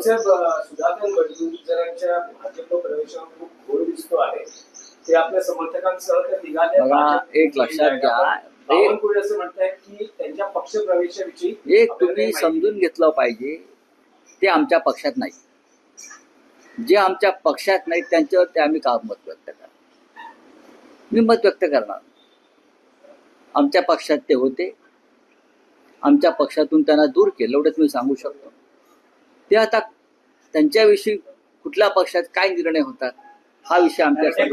सुधाकर भाजप प्रवेशावर खूप घोर दिसतो आहे. ते आपल्या समर्थकांसह ते निघाले. एक लक्षात घ्या. बावनकुळे असं की त्यांच्या पक्ष प्रवेशाविषयी एक तुम्ही समजून घेतलं पाहिजे ते आमच्या पक्षात नाही. जे आमच्या पक्षात नाही त्यांच्यावर ते आम्ही का मत व्यक्त करणार? मी मत व्यक्त करणार. आमच्या पक्षात ते होते. आमच्या पक्षातून त्यांना दूर केलं एवढंच मी सांगू शकतो. ते आता त्यांच्याविषयी कुठल्या पक्षात काय निर्णय होतात हा विषय आमच्या आहेत.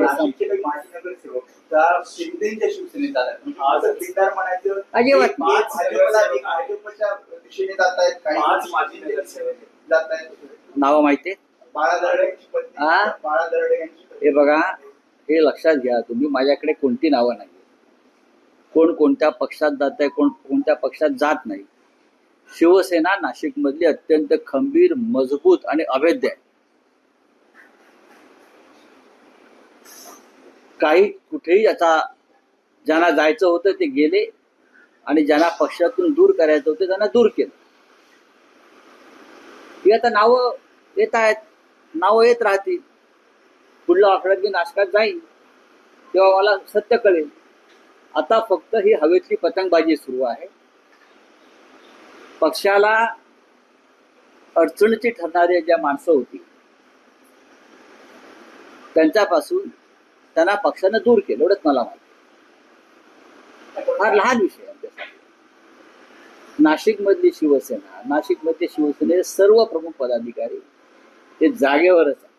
नावं माहिती हा? हे बघा हे लक्षात घ्या तुम्ही माझ्याकडे कोणती नावं नाही कोण कोणत्या पक्षात जात आहे कोण कोणत्या पक्षात जात नाही. शिवसेना नाशिकमधली अत्यंत खंबीर मजबूत आणि अभेद्य आहे. काही कुठेही आता ज्यांना जायचं होतं ते गेले आणि ज्यांना पक्षातून दूर करायचं होतं त्यांना दूर केलं. ही आता नावं येत आहेत नावं येत राहतील. पुढल्या आठवड्यात मी नाशकात जाईन तेव्हा मला सत्य कळेल. आता फक्त ही हवेतली पतंगबाजी सुरू आहे. पक्षाला अडचणीची ठरणारी ज्या माणसं होती त्यांच्यापासून त्यांना पक्षानं दूर केलं एवढंच मला माहिती फार लहान विषय नाशिक आमच्यासाठी नाशिकमधली शिवसेना नाशिकमधले शिवसेनेचे सर्व प्रमुख पदाधिकारी हे जागेवरच आहे